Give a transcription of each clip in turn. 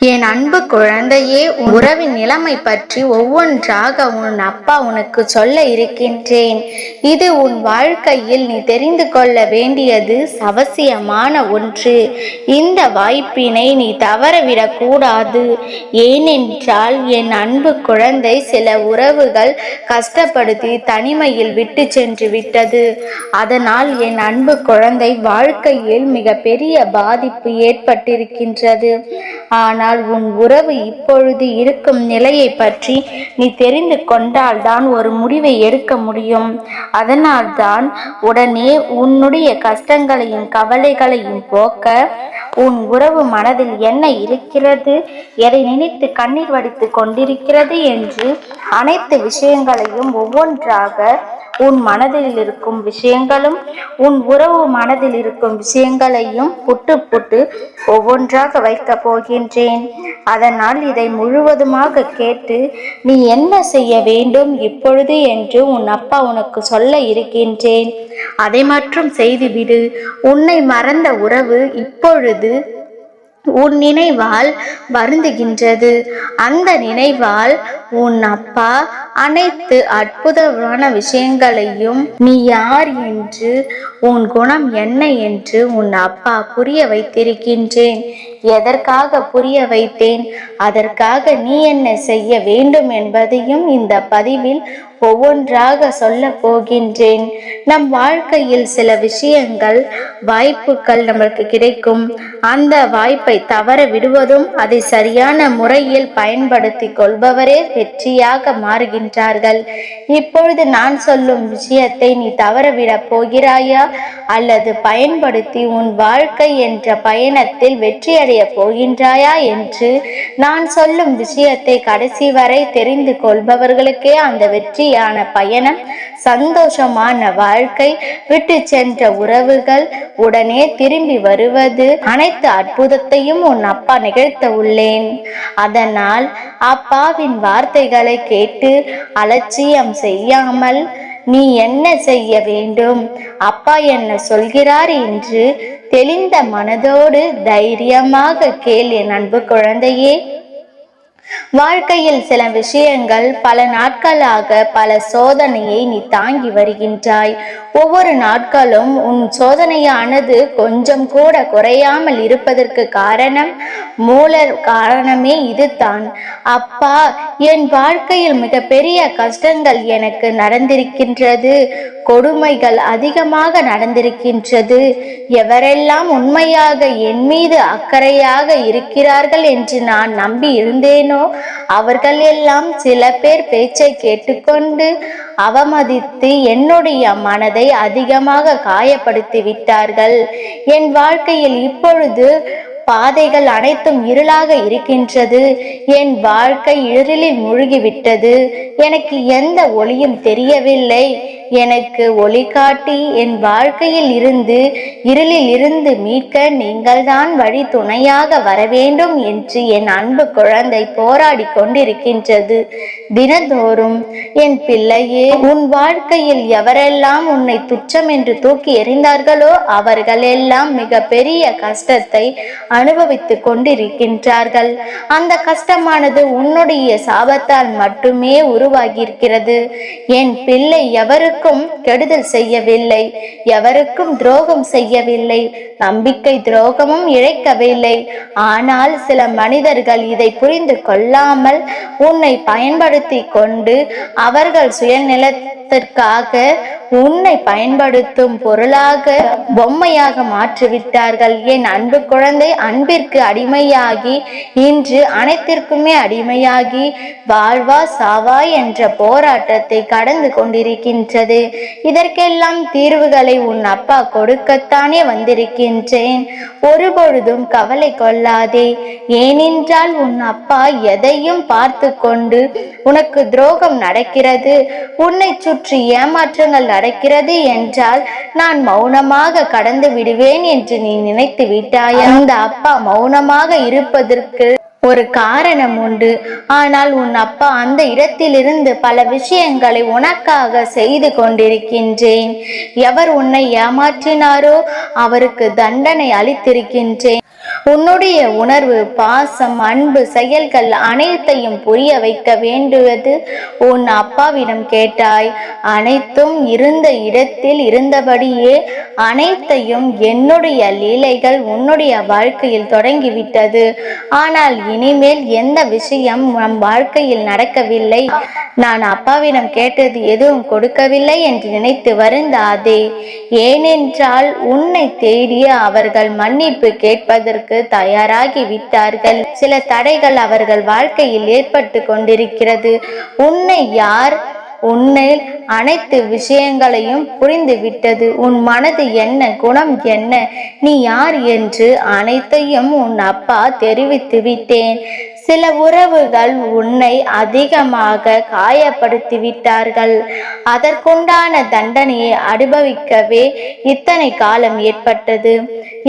என் அன்பு குழந்தையே உறவின் நிலைமை பற்றி ஒவ்வொன்றாக உன் அப்பா உனக்கு சொல்ல இருக்கின்றேன். இது உன் வாழ்க்கையில் நீ தெரிந்து கொள்ள வேண்டியது அவசியமான ஒன்று. இந்த வாய்ப்பினை நீ தவறவிடக் கூடாது. ஏனென்றால் என் அன்பு குழந்தை சில உறவுகள் கஷ்டப்படுத்தி தனிமையில் விட்டு சென்று விட்டது. அதனால் என் அன்பு குழந்தை வாழ்க்கையில் மிக பெரிய பாதிப்பு ஏற்பட்டிருக்கின்றது. ஆனால் உன் உறவு இப்பொழுது இருக்கும் நிலையை பற்றி நீ தெரிந்து கொண்டால்தான் ஒரு முடிவை எடுக்க முடியும். அதனால்தான் உடனே உன்னுடைய கஷ்டங்களையும் கவலைகளையும் போக்க உன் உறவு மனதில் என்ன இருக்கிறது எதை நினைத்து கண்ணீர் வடித்து கொண்டிருக்கிறது என்று அனைத்து விஷயங்களையும் ஒவ்வொன்றாக உன் மனதில் இருக்கும் விஷயங்களும் உன் உறவு மனதில் இருக்கும் விஷயங்களையும் புட்டு புட்டு ஒவ்வொன்றாக வைக்கப் போகின்றேன். அதனால் இதை முழுவதுமாக கேட்டு நீ என்ன செய்ய வேண்டும் இப்பொழுது என்று உன் அப்பா உனக்கு சொல்ல இருக்கின்றேன். அதை மட்டும் செய்துவிடு. உன்னை மறந்த உறவு இப்பொழுது உன் நினைவால் வருந்துகின்றது. அந்த நினைவால் உன் அப்பா அனைத்து அற்புதமான விஷயங்களையும் நீ யார் என்று உன் குணம் என்ன என்று உன் அப்பா புரிய வைத்திருக்கின்றேன். எதற்காக புரிய வைத்தேன்? அதற்காக நீ என்ன செய்ய வேண்டும் என்பதையும் இந்த பதிவில் ஒவ்வொன்றாக சொல்ல போகின்றேன். நம் வாழ்க்கையில் சில விஷயங்கள் வாய்ப்புகள் நம்மளுக்கு கிடைக்கும். அந்த வாய்ப்பை தவற விடுவதும் அதை சரியான முறையில் பயன்படுத்தி கொள்பவரே வெற்றியாக மாறுகின்றார்கள். இப்பொழுது நான் சொல்லும் விஷயத்தை நீ தவறவிடப் போகிறாயா? அல்லது பயன்படுத்தி உன் வாழ்க்கை என்ற பயணத்தில் வெற்றியடைய போகின்றாயா என்று நான் சொல்லும் விஷயத்தை கடைசி வரை தெரிந்து கொள்பவர்களுக்கே அந்த வெற்றி வெற்றியான பயணம் சந்தோஷமான வாழ்க்கை விட்டு சென்ற உறவுகள் உடனே திரும்பி வருவது அனைத்து அற்புதத்தையும் உன் அப்பா நிகழ்த்த உள்ளேன். அதனால் அப்பாவின் வார்த்தைகளை கேட்டு அலட்சியம் செய்யாமல் நீ என்ன செய்ய வேண்டும்? அப்பா என்ன சொல்கிறார் என்று தெளிந்த மனதோடு தைரியமாக கேள் என் அன்பு குழந்தையே. வாழ்க்கையில் சில விஷயங்கள் பல நாட்களாக பல சோதனையை நீ தாங்கி வருகின்றாய். ஒவ்வொரு நாட்களும் உன் சோதனையானது கொஞ்சம் கூட குறையாமல் இருப்பதற்கு காரணம் மூல காரணமே இதுதான். அப்பா என் வாழ்க்கையில் மிகப்பெரிய கஷ்டங்கள் எனக்கு நடந்திருக்கின்றது கொடுமைகள் அதிகமாக நடந்திருக்கின்றது. எவரெல்லாம் உண்மையாக என் மீது அக்கறையாக இருக்கிறார்கள் என்று நான் நம்பி இருந்தேனோ அவர்கள் எல்லாம் சில பேர் பேச்சை கேட்டுக்கொண்டு அவமதித்து என்னுடைய மனதை அதிகமாக காயப்படுத்தி விட்டார்கள் என் வாழ்க்கையில் இப்பொழுது பாதைகள் அனைத்தும் இருளாக இருக்கின்றது. என் வாழ்க்கை இருளில் மூழ்கிவிட்டது. எனக்கு எந்த ஒளியும் தெரியவில்லை. எனக்கு ஒளி காட்டி என் வாழ்க்கையில் இருந்து இருளில் இருந்து மீட்க நீங்கள்தான் வழி துணையாக வர வேண்டும் என்று என் அன்பு குழந்தை போராடி கொண்டிருக்கின்றது. தினந்தோறும் என் பிள்ளையே உன் வாழ்க்கையில் எவரெல்லாம் உன்னை துச்சம் என்று தூக்கி எறிந்தார்களோ அவர்களெல்லாம் மிக பெரிய கஷ்டத்தை அனுபவித்துக் கொண்டிருக்கின்றார்கள். அந்த கஷ்டமானது உன்னுடைய சாபத்தால் மட்டுமே உருவாகியிருக்கிறது. என் பிள்ளை எவருக்கு எவருக்கும் கெடுதல் செய்யவில்லை எவருக்கும் துரோகம் செய்யவில்லை நம்பிக்கை துரோகமும் இழைக்கவில்லை. ஆனால் சில மனிதர்கள் இதை புரிந்து கொள்ளாமல் உன்னை பயன்படுத்தி கொண்டு அவர்கள் சுயநலத்திற்காக உன்னை பயன்படுத்தும் பொருளாக பொம்மையாக மாற்றிவிட்டார்கள். என் அன்பு குழந்தை அன்பிற்கு அடிமையாகி இன்று அனைத்திற்குமே அடிமையாகி வாழ்வா சாவா என்ற போராட்டத்தை கடந்து கொண்டிருக்கின்றது. இதற்கெல்லாம் தீர்வுகளை உன் அப்பா கொடுக்கத்தானே வந்திருக்கின்றேன். ஒருபொழுதும் கவலை கொள்ளாதே. ஏனென்றால் உன் அப்பா எதையும் பார்த்து கொண்டு உனக்கு துரோகம் நடக்கிறது. உன்னை சுற்றி ஏமாற்றங்கள் நடக்கிறது என்றால் நான் மௌனமாக கடந்து விடுவேன் என்று நீ நினைத்து விட்டாய்? அந்த அப்பா மௌனமாக இருப்பதற்கு ஒரு காரணம் உண்டு. ஆனால் உன் அப்பா அந்த இடத்திலிருந்து பல விஷயங்களை உனக்காக செய்து கொண்டிருக்கின்றேன். எவர் உன்னை ஏமாற்றினாரோ அவருக்கு தண்டனை அளித்திருக்கின்றேன். உன்னுடைய உணர்வு பாசம் அன்பு செயல்கள் அனைத்தையும் புரிய வைக்க வேண்டுவது உன் அப்பாவிடம் கேட்டாய். அனைத்தும் இருந்த இடத்தில் இருந்தபடியே அனைத்தையும் என்னுடைய லீலைகள் உன்னுடைய வாழ்க்கையில் தொடங்கிவிட்டது. ஆனால் இனிமேல் எந்த விஷயம் நம் வாழ்க்கையில் நடக்கவில்லை? நான் அப்பாவிடம் கேட்டது எதுவும் கொடுக்கவில்லை என்று நினைத்து வருந்தாதே. ஏனென்றால் உன்னை தேடிய அவர்கள் மன்னிப்பு கேட்பதற்கு தயாராகி விட்டார்கள். சில தடைகள் அவர்கள் வாழ்க்கையில் ஏற்பட்டு கொண்டிருக்கிறது. உன்னை யார்? உன்னை அனைத்து விஷயங்களையும் புரிந்து விட்டது உன் மனது என்ன? குணம் என்ன? நீ யார் என்று அனைத்தையும் உன் அப்பா தெரிவித்து விட்டேன் சில உறவுகள் உன்னை அதிகமாக காயப்படுத்தி விட்டார்கள் அதற்குண்டான தண்டனையை அனுபவிக்கவே இத்தனை காலம் ஏற்பட்டது.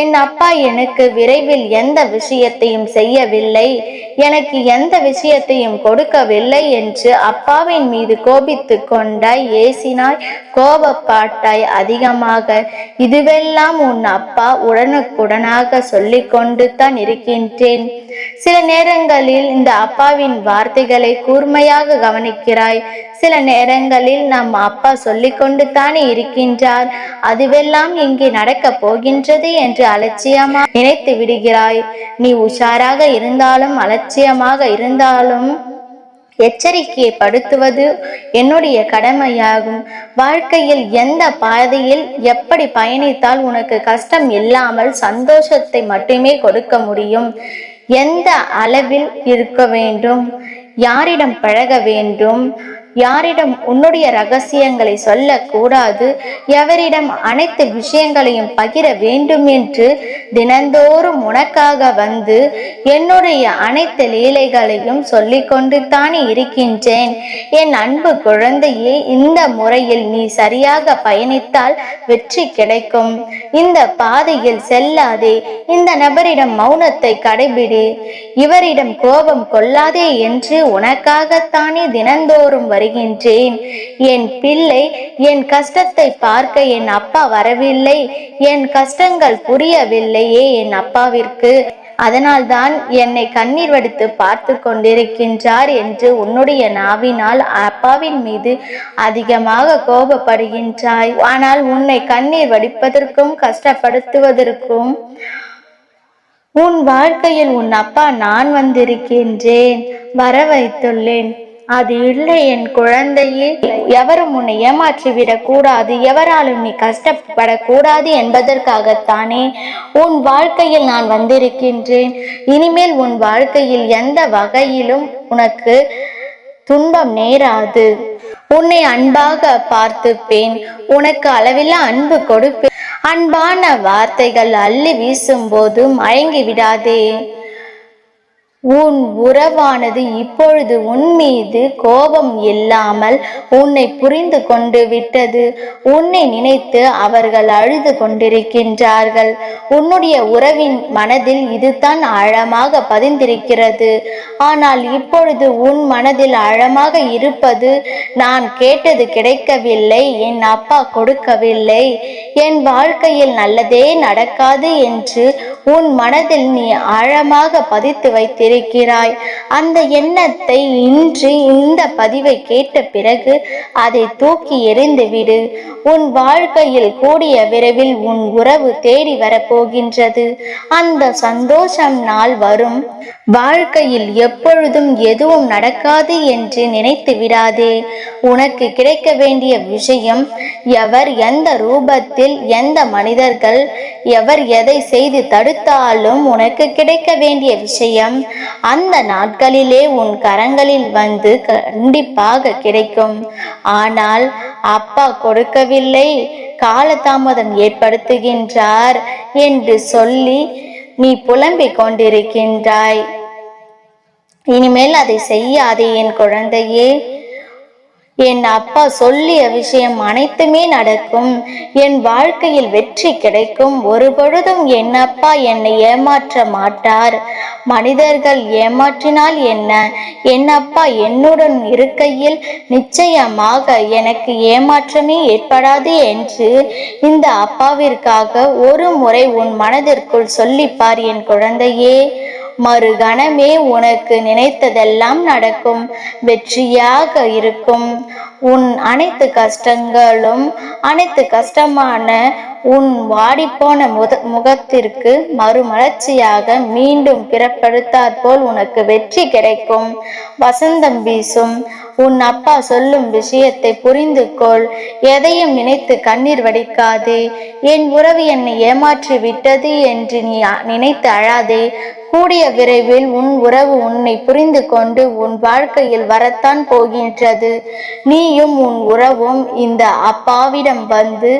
என் அப்பா எனக்கு விரைவில் எந்த விஷயத்தையும் செய்யவில்லை. எனக்கு எந்த விஷயத்தையும் கொடுக்கவில்லை என்று அப்பாவின் மீது கோபித்து கொண்டாய் ஏசினாய் கோபப்பாட்டாய் அதிகமாக இதுவெல்லாம் உன் அப்பா உடனுக்குடனாக சொல்லிக்கொண்டு தான் இருக்கின்றேன். சில நேரங்கள் நேரங்களில் இந்த அப்பாவின் வார்த்தைகளை கூர்மையாக கவனிக்கிறாய். சில நேரங்களில் நம் அப்பா சொல்லிக்கொண்டு தானே இருக்கின்றார். அதுவெல்லாம் இங்கே நடக்கப் போகின்றது என்று அலட்சியமா நினைத்து விடுகிறாய். நீ உஷாராக இருந்தாலும் அலட்சியமாக இருந்தாலும் எச்சரிக்கையை படுத்துவது என்னுடைய கடமையாகும். வாழ்க்கையில் எந்த பாதையில் எப்படி பயணித்தால் உனக்கு கஷ்டம் இல்லாமல் சந்தோஷத்தை மட்டுமே கொடுக்க முடியும். எந்த அளவில் இருக்க வேண்டும்? யாரிடம் பழக வேண்டும்? யாரிடம் உன்னுடைய ரகசியங்களை சொல்லக்கூடாது எவரிடம் அனைத்து விஷயங்களையும் பகிர வேண்டும் என்று தினந்தோறும் உனக்காக வந்து என்னுடைய அனைத்து லீலைகளையும் சொல்லிக்கொண்டு தானே இருக்கின்றேன். என் அன்பு குழந்தையே இந்த முறையில் நீ சரியாக பயணித்தால் வெற்றி கிடைக்கும். இந்த பாதையில் செல்லாதே இந்த நபரிடம் மௌனத்தை கடைபிடி. இவரிடம் கோபம் கொள்ளாதே என்று உனக்காகத்தானே தினந்தோறும் வருகின்றேன் என் பிள்ளை என் கஷ்டத்தை பார்க்க என் அப்பா வரவில்லை. என் கஷ்டங்கள் புரியவில்லையே என் அப்பாவிற்கு. அதனால்தான் என்னை கண்ணீர் வடித்து பார்த்து கொண்டிருக்கின்றார் என்று உன்னுடைய நாவினால் அப்பாவின் மீது அதிகமாக கோபப்படுகின்றாய். ஆனால் உன்னை கண்ணீர் வடிப்பதற்கும் கஷ்டப்படுத்துவதற்கும் உன் வாழ்க்கையில் உன் அப்பா நான் வந்திருக்கின்றேன். வர வைத்துள்ளேன் அது இல்லை என் குழந்தையே. எவரும் உன்னை ஏமாற்றிவிடக் கூடாது எவராலும் நீ கஷ்டப்படக்கூடாது என்பதற்காகத்தானே உன் வாழ்க்கையில் நான் வந்திருக்கின்றேன். இனிமேல் உன் வாழ்க்கையில் எந்த வகையிலும் உனக்கு துன்பம் நேராது. உன்னை அன்பாக பார்த்துப்பேன். உனக்கு அளவில்லா அன்பு கொடுப்பேன். அன்பான வார்த்தைகள் அள்ளி வீசும்போது மயங்கி விடாதே. உன் உறவானது இப்பொழுது உன் மீது கோபம் இல்லாமல் உன்னை புரிந்து கொண்டு விட்டது. உன்னை நினைத்து அவர்கள் அழுது கொண்டிருக்கின்றார்கள். உன்னுடைய உறவின் மனதில் இதுதான் ஆழமாக பதிந்திருக்கிறது. ஆனால் இப்பொழுது உன் மனதில் ஆழமாக இருப்பது நான் கேட்டது கிடைக்கவில்லை என் அப்பா கொடுக்கவில்லை. என் வாழ்க்கையில் நல்லதே நடக்காது என்று உன் மனதில் நீ ஆழமாக பதித்து வைத்திருக்கிறாய் அந்த எண்ணத்தை இன்று இந்த பதிவை கேட்ட பிறகு அதை தூக்கி எறிந்து விடு. உன் வாழ்க்கையில் கூடிய விரைவில் உன் உறவு தேடி வரப்போகின்றது. அந்த சந்தோஷம் நாள் வரும். வாழ்க்கையில் எப்பொழுதும் எதுவும் நடக்காது என்று நினைத்து விடாதே. உனக்கு கிடைக்க வேண்டிய விஷயம் எவர் எந்த ரூபத்தில் எந்த மனிதர்கள் எவர் எதை செய்து தடுத்தாலும் உனக்கு கிடைக்க வேண்டிய விஷயம் அந்த நாட்களிலே உன் கரங்களில் வந்து கண்டிப்பாக கிடைக்கும். ஆனால் அப்பா கொடுக்கவில்லை. காலதாமதம் ஏற்படுத்துகின்றார் என்று சொல்லி நீ புலம்பிக் கொண்டிருக்கின்றாய். இனிமேல் அதை செய்யாதே என் குழந்தையே. என் அப்பா சொல்லிய விஷயம் அனைத்துமே நடக்கும். என் வாழ்க்கையில் வெற்றி கிடைக்கும். ஒரு பொழுதும் என் அப்பா என்னை ஏமாற்ற மாட்டார். மனிதர்கள் ஏமாற்றினால் என்ன? என் அப்பா என்னுடன் இருக்கையில் நிச்சயமாக எனக்கு ஏமாற்றமே ஏற்படாது என்று இந்த அப்பாவிற்காக ஒரு முறை உன் மனதிற்குள் சொல்லிப்பார் என் குழந்தையே. மறுகணமே உனக்கு நினைத்ததெல்லாம் நடக்கும். வெற்றியாக இருக்கும். உன் அனைத்து கஷ்டங்களும் அனைத்து கஷ்டமான உன் வாடிப்போன முத முகத்திற்கு மறுமலர்ச்சியாக மீண்டும் பிறப்படுத்தாற் போல் உனக்கு வெற்றி கிடைக்கும். வசந்தம் வீசும். உன் அப்பா சொல்லும் விஷயத்தை புரிந்து கொள் எதையும் நினைத்து கண்ணீர் வடிக்காதே. என் உறவு என்னை ஏமாற்றி விட்டது என்று நீ நினைத்து அழாதே. கூடிய விரைவில் உன் உறவு உன்னை புரிந்து கொண்டு உன் வாழ்க்கையில் வரத்தான் போகின்றது. நீ நீயும் உன் உறவும் இந்த அப்பாவிடம் வந்து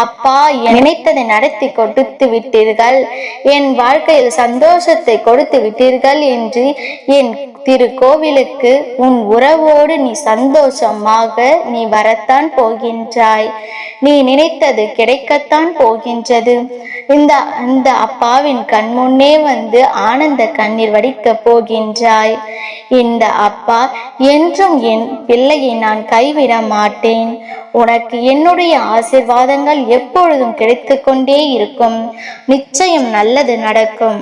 அப்பா நினைத்ததை நடத்தி கொடுத்து விட்டீர்கள். என் வாழ்க்கையில் சந்தோஷத்தை கொடுத்து விட்டீர்கள் என்று என் திருக்கோவிலுக்கு உன் உறவோடு நீ சந்தோஷமாக நீ வரத்தான் போகின்றாய். நீ நினைத்தது கிடைக்கத்தான் போகின்றது. இந்த இந்த அப்பாவின் கண் முன்னே வந்து ஆனந்த கண்ணீர் வடிக்கப் போகின்றாய். இந்த அப்பா என்றும் என் பிள்ளையை நான் கைவிட மாட்டேன். உனக்கு என்னுடைய ஆசிர்வாதங்கள் எப்பொழுதும் கிடைத்து கொண்டே இருக்கும். நிச்சயம் நல்லது நடக்கும்.